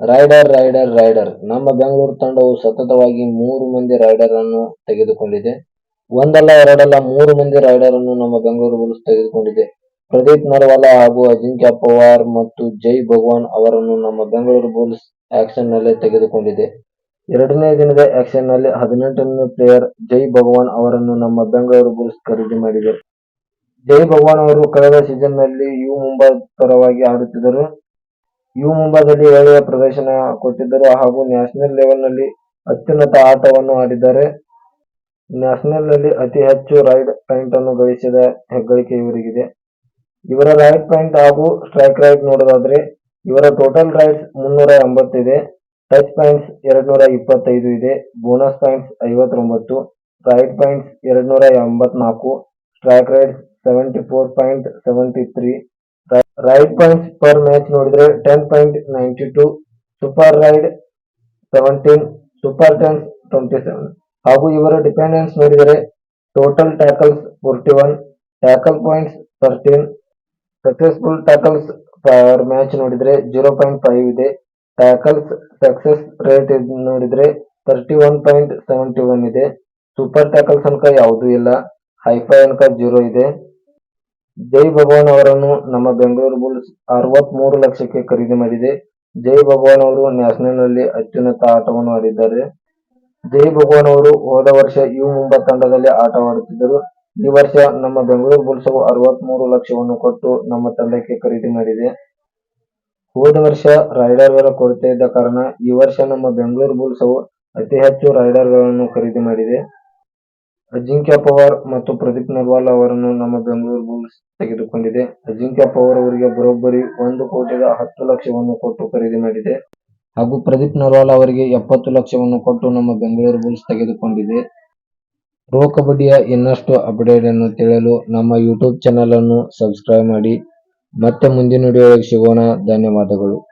Rider rider rider ನಮ್ಮ ಬೆಂಗಳೂರು ತಂಡವು ಸತತವಾಗಿ ಮೂರು ಮಂದಿ ರೈಡರ್ ಅನ್ನು ತೆಗೆದುಕೊಂಡಿದೆ. ಒಂದಲ್ಲ, ಎರಡಲ್ಲ ಮೂರು ಮಂದಿ ರೈಡರ್ ಅನ್ನು ನಮ್ಮ ಬೆಂಗಳೂರು ಬುಲ್ಸ್ ತೆಗೆದುಕೊಂಡಿದೆ. ಪ್ರದೀಪ್ ನರ್ವಾಲ ಹಾಗೂ ಅಜಿಂಕ್ಯ ಪವಾರ್ ಮತ್ತು ಜೈ ಭಗವಾನ್ ಅವರನ್ನು ನಮ್ಮ ಬೆಂಗಳೂರು ಬುಲ್ಸ್ ಆಕ್ಷನ್ನಲ್ಲಿ ತೆಗೆದುಕೊಂಡಿದೆ. ಎರಡನೇ ದಿನದ ಆಕ್ಷನ್ನಲ್ಲಿ ಹದಿನೆಂಟನೇ ಪ್ಲೇಯರ್ ಜೈ ಭಗವಾನ್ ಅವರನ್ನು ನಮ್ಮ ಬೆಂಗಳೂರು ಬುಲ್ಸ್ ಖರೀದಿ ಮಾಡಿದೆ. ಜೈ ಭಗವಾನ್ ಅವರು ಕಳೆದ ಸೀಸನ್ನಲ್ಲಿ ಯು ಮುಂಬೈ ಪರವಾಗಿ ಆಡುತ್ತಿದ್ದರು. ಯು ಮುಂಭಾಗದಲ್ಲಿ ಒಳ್ಳೆಯ ಪ್ರದರ್ಶನ ಕೊಟ್ಟಿದ್ದರು ಹಾಗೂ ನ್ಯಾಷನಲ್ ಲೆವೆಲ್ನಲ್ಲಿ ಅತ್ಯುನ್ನತ ಆಟವನ್ನು ಆಡಿದ್ದಾರೆ. ನ್ಯಾಷನಲ್ನಲ್ಲಿ ಅತಿ ಹೆಚ್ಚು ರೈಡ್ ಪಾಯಿಂಟ್ ಅನ್ನು ಗಳಿಸಿದ ಹೆಗ್ಗಳಿಕೆ ಇವರಿಗಿದೆ. ಇವರ ರೈಡ್ ಪಾಯಿಂಟ್ ಹಾಗೂ ಸ್ಟ್ರೈಕ್ ರೈಡ್ ನೋಡೋದಾದ್ರೆ, ಇವರ ಟೋಟಲ್ ರೈಡ್ಸ್ ಮುನ್ನೂರ ಎಂಬತ್ತಿದೆ. ಟಚ್ ಪಾಯಿಂಟ್ಸ್ ಎರಡ್ನೂರ ಇಪ್ಪತ್ತೈದು ಇದೆ. ಬೋನಸ್ ಪಾಯಿಂಟ್ಸ್ ಐವತ್ತೊಂಬತ್ತು. ರೈಡ್ ಪಾಯಿಂಟ್ಸ್ ಎರಡ್ನೂರ ಎಂಬತ್ನಾಲ್ಕು. Strike raids seventy four point seventy three. Raid points per match ನೋಡಿದ್ರೆ ten point ninety two super raid seventeen super tens twenty seven ಹಾಗೂ ಇವರ ಡಿಪೆಂಡೆನ್ಸ್ ನೋಡಿದರೆ total tackles forty one tackle points thirteen successful tackles per match ನೋಡಿದ್ರೆ zero point five ಇದೆ tackles success rate ನೋಡಿದ್ರೆ thirty one point seventy one ಇದೆ super tackles ಅನ್ಕ ಯಾವುದೂ ಇಲ್ಲ ಹೈಫೈ ಅನ್ಕ ಜೀರೋ ಇದೆ. ಜೈ ಭಗವಾನ್ ಅವರನ್ನು ನಮ್ಮ ಬೆಂಗಳೂರು ಬುಲ್ಸ್ ಅರವತ್ ಮೂರು ಲಕ್ಷಕ್ಕೆ ಖರೀದಿ ಮಾಡಿದೆ. ಜೈ ಭಗವಾನ್ ಅವರು ನ್ಯಾಷನಲ್ನಲ್ಲಿ ಅತ್ಯುನ್ನತ ಆಟವನ್ನು ಆಡಿದ್ದಾರೆ. ಜೈ ಭಗವಾನ್ ಅವರು ಹೋದ ವರ್ಷ ಯು ಮುಂಬಾ ತಂಡದಲ್ಲಿ ಆಟವಾಡುತ್ತಿದ್ದರು. ಈ ವರ್ಷ ನಮ್ಮ ಬೆಂಗಳೂರು ಬುಲ್ಸ್ ಅರವತ್ ಮೂರು ಲಕ್ಷವನ್ನು ಕೊಟ್ಟು ನಮ್ಮ ತಂಡಕ್ಕೆ ಖರೀದಿ ಮಾಡಿದೆ. ಹೋದ ವರ್ಷ ರೈಡರ್ಗಳ ಕೊರತೆ ಇದ್ದ ಕಾರಣ ಈ ವರ್ಷ ನಮ್ಮ ಬೆಂಗಳೂರು ಬುಲ್ಸ್ ಅತಿ ಹೆಚ್ಚು ರೈಡರ್ಗಳನ್ನು ಖರೀದಿ ಮಾಡಿದೆ. ಅಜಿಂಕ್ಯ ಪವಾರ್ ಮತ್ತು ಪ್ರದೀಪ್ ನರ್ವಾಲ್ ಅವರನ್ನು ನಮ್ಮ ಬೆಂಗಳೂರು ಬುಲ್ಸ್ ತೆಗೆದುಕೊಂಡಿದೆ. ಅಜಿಂಕ್ಯ ಪವಾರ್ ಅವರಿಗೆ ಬರೋಬ್ಬರಿ ಒಂದು ಕೋಟಿದ ಹತ್ತು ಲಕ್ಷವನ್ನು ಕೊಟ್ಟು ಖರೀದಿ ಮಾಡಿದೆ. ಹಾಗೂ ಪ್ರದೀಪ್ ನರ್ವಾಲ್ ಅವರಿಗೆ ಎಪ್ಪತ್ತು ಲಕ್ಷವನ್ನು ಕೊಟ್ಟು ನಮ್ಮ ಬೆಂಗಳೂರು ಬುಲ್ಸ್ ತೆಗೆದುಕೊಂಡಿದೆ. ಪ್ರೊ ಕಬಡ್ಡಿಯ ಇನ್ನಷ್ಟು ಅಪ್ಡೇಟ್ ಅನ್ನು ತಿಳಿಯಲು ನಮ್ಮ ಯೂಟ್ಯೂಬ್ ಚಾನೆಲ್ ಅನ್ನು ಸಬ್ಸ್ಕ್ರೈಬ್ ಮಾಡಿ. ಮತ್ತೆ ಮುಂದಿನ ವಿಡಿಯೋ ಸಿಗೋಣ. ಧನ್ಯವಾದಗಳು.